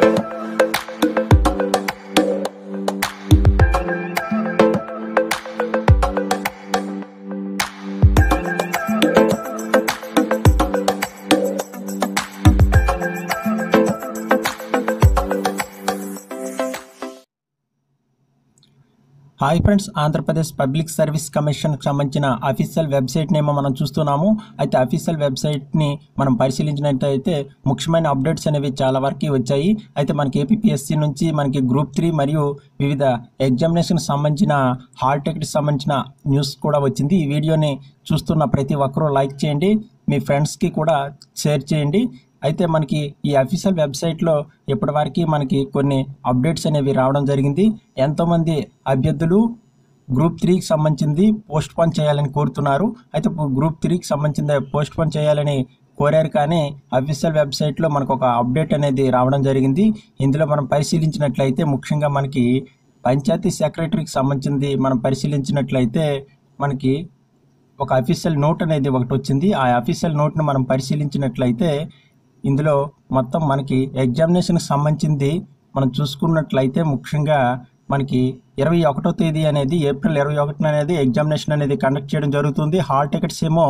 thank you hi friends Andhra Pradesh public service కమిషన్కి సంబంధించిన official వెబ్సైట్ని ఏమో మనం చూస్తున్నాము. అయితే అఫీషియల్ వెబ్సైట్ని మనం పరిశీలించినట్లయితే ముఖ్యమైన అప్డేట్స్ అనేవి చాలా వరకు వచ్చాయి. అయితే మనకి ఏపీఎస్సి నుంచి మనకి గ్రూప్ త్రీ మరియు వివిధ ఎగ్జామినేషన్కి సంబంధించిన హాల్ టికెట్కి సంబంధించిన న్యూస్ కూడా వచ్చింది. ఈ వీడియోని చూస్తున్న ప్రతి ఒక్కరూ లైక్ చేయండి. మీ ఫ్రెండ్స్కి కూడా షేర్ చేయండి. అయితే మనకి ఈ అఫీషియల్ వెబ్సైట్లో ఇప్పటివరకు మనకి కొన్ని అప్డేట్స్ అనేవి రావడం జరిగింది. ఎంతోమంది అభ్యర్థులు గ్రూప్ త్రీకి సంబంధించింది పోస్ట్ పోన్ చేయాలని కోరుతున్నారు. అయితే గ్రూప్ త్రీకి సంబంధించింది పోస్ట్ పోన్ చేయాలని కోరారు కానీ అఫీషియల్ వెబ్సైట్లో మనకు ఒక అప్డేట్ అనేది రావడం జరిగింది. ఇందులో మనం పరిశీలించినట్లయితే ముఖ్యంగా మనకి పంచాయతీ సెక్రటరీకి సంబంధించింది మనం పరిశీలించినట్లయితే మనకి ఒక అఫీషియల్ నోట్ అనేది ఒకటి వచ్చింది. ఆ అఫీషియల్ నోట్ను మనం పరిశీలించినట్లయితే ఇందులో మొత్తం మనకి ఎగ్జామినేషన్కి సంబంధించింది మనం చూసుకున్నట్లయితే ముఖ్యంగా మనకి ఇరవై ఒకటో తేదీ అనేది ఏప్రిల్ ఇరవై ఒకటిన అనేది ఎగ్జామినేషన్ అనేది కండక్ట్ చేయడం జరుగుతుంది. హాల్ టికెట్స్ ఏమో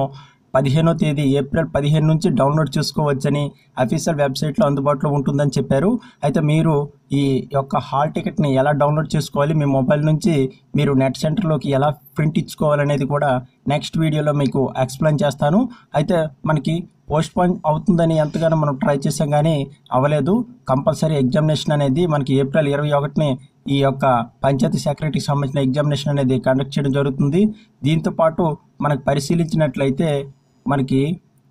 పదిహేనో తేదీ ఏప్రిల్ పదిహేను నుంచి డౌన్లోడ్ చేసుకోవచ్చని అఫీషియల్ వెబ్సైట్లో అందుబాటులో ఉంటుందని చెప్పారు. అయితే మీరు ఈ యొక్క హాల్ టికెట్ని ఎలా డౌన్లోడ్ చేసుకోవాలి? మీ మొబైల్ నుంచి మీరు నెట్ సెంటర్లోకి ఎలా ప్రింట్ ఇచ్చుకోవాలనేది కూడా నెక్స్ట్ వీడియోలో మీకు ఎక్స్ప్లెయిన్ చేస్తాను. అయితే మనకి పోస్ట్ పోన్ అవుతుందని ఎంతగానో మనం ట్రై చేసాం కానీ అవ్వలేదు. కంపల్సరీ ఎగ్జామినేషన్ అనేది మనకి ఏప్రిల్ ఇరవై ఒకటిని ఈ యొక్క పంచాయతీ సెక్రటరీకి సంబంధించిన ఎగ్జామినేషన్ అనేది కండక్ట్ చేయడం జరుగుతుంది. దీంతో పాటు మనకు పరిశీలించినట్లయితే మనకి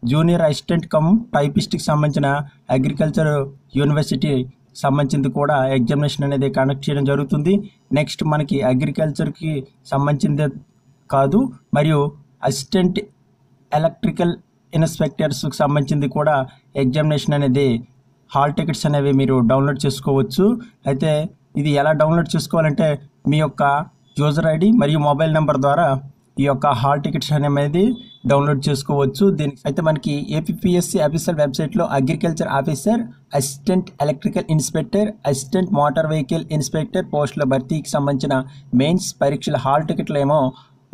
జూనియర్ అసిస్టెంట్ కమ్ టైపిస్ట్కి సంబంధించిన అగ్రికల్చర్ యూనివర్సిటీ సంబంధించింది కూడా ఎగ్జామినేషన్ అనేది కండక్ట్ చేయడం జరుగుతుంది. నెక్స్ట్ మనకి అగ్రికల్చర్కి సంబంధించిందే కాదు మరియు అసిస్టెంట్ ఎలక్ట్రికల్ ఇన్స్పెక్టర్స్కి సంబంధించింది కూడా ఎగ్జామినేషన్ అనేది హాల్ టికెట్స్ అనేవి మీరు డౌన్లోడ్ చేసుకోవచ్చు. అయితే ఇది ఎలా డౌన్లోడ్ చేసుకోవాలంటే మీ యొక్క యూజర్ ఐడి మరియు మొబైల్ నెంబర్ ద్వారా ఈ యొక్క హాల్ టికెట్స్ అనేది డౌన్లోడ్ చేసుకోవచ్చు. దీనికి అయితే మనకి ఏపీఎస్సి ఆఫీసర్ వెబ్సైట్లో agriculture officer assistant electrical inspector assistant motor vehicle inspector పోస్టుల భర్తీకి సంబంధించిన మెయిన్స్ పరీక్షల హాల్ టికెట్లు ఏమో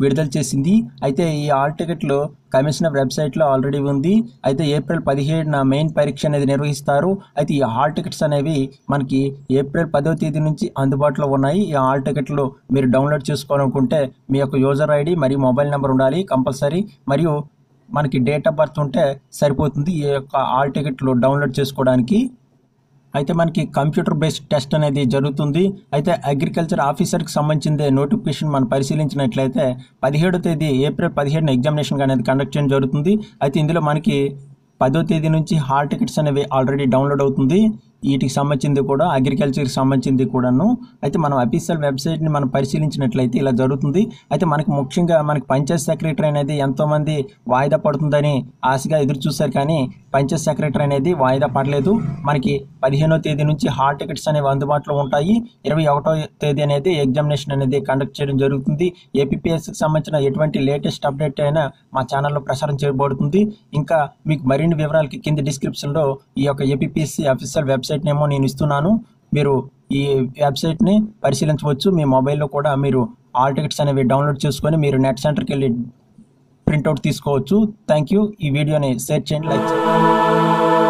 విడుదల చేసింది. అయితే ఈ హాల్ టికెట్లు కమిషనర్ వెబ్సైట్లో ఆల్రెడీ ఉంది. అయితే ఏప్రిల్ పదిహేడున మెయిన్ పరీక్ష అనేది నిర్వహిస్తారు. అయితే ఈ హాల్ టికెట్స్ అనేవి మనకి ఏప్రిల్ పదో తేదీ నుంచి అందుబాటులో ఉన్నాయి. ఈ హాల్ టికెట్లు మీరు డౌన్లోడ్ చేసుకోవాలనుకుంటే మీ యొక్క యూజర్ ఐడి మరియు మొబైల్ నెంబర్ ఉండాలి కంపల్సరీ. మరియు మనకి డేట్ ఆఫ్ బర్త్ ఉంటే సరిపోతుంది ఈ యొక్క హాల్ టికెట్లు డౌన్లోడ్ చేసుకోవడానికి. అయితే మనకి కంప్యూటర్ బేస్డ్ టెస్ట్ అనేది జరుగుతుంది. అయితే అగ్రికల్చర్ ఆఫీసర్కి సంబంధించిందే నోటిఫికేషన్ మనం పరిశీలించినట్లయితే పదిహేడో తేదీ ఏప్రిల్ పదిహేడున ఎగ్జామినేషన్ అనేది కండక్ట్ చేయడం జరుగుతుంది. అయితే ఇందులో మనకి పదో తేదీ నుంచి హాల్ టికెట్స్ అనేవి ఆల్రెడీ డౌన్లోడ్ అవుతుంది. వీటికి సంబంధించింది కూడా అగ్రికల్చర్కి సంబంధించింది కూడాను. అయితే మనం అఫీషియల్ వెబ్సైట్ని మనం పరిశీలించినట్లయితే ఇలా జరుగుతుంది. అయితే మనకి ముఖ్యంగా మనకి పంచాయత్ సెక్రటరీ అనేది ఎంతోమంది వాయిదా పడుతుందని ఆశగా ఎదురు చూశారు కానీ పంచాయత్ సెక్రటరీ అనేది వాయిదా పడలేదు. మనకి పదిహేనో తేదీ నుంచి హాల్ టికెట్స్ అనేవి అందుబాటులో ఉంటాయి. ఇరవై ఒకటో తేదీ అనేది ఎగ్జామినేషన్ అనేది కండక్ట్ చేయడం జరుగుతుంది. ఏపీఎస్సికి సంబంధించిన ఎటువంటి లేటెస్ట్ అప్డేట్ అయినా మా ఛానల్లో ప్రసారం చేయబడుతుంది. ఇంకా మీకు మరిన్ని వివరాలకి కింద డిస్క్రిప్షన్లో ఈ యొక్క ఏపీఎస్సి అఫీషియల్ వెబ్సైట్ నేమో నేను ఇస్తున్నాను. మీరు ఈ వెబ్సైట్ని పరిశీలించవచ్చు. మీ మొబైల్లో కూడా మీరు ఆల్ టికెట్స్ అనేవి డౌన్లోడ్ చేసుకొని మీరు నెట్ సెంటర్కి వెళ్ళి ప్రింట్అవుట్ తీసుకోవచ్చు. థ్యాంక్ యూ ఈ వీడియోని షేర్ చేయండి లైక్ చేయండి.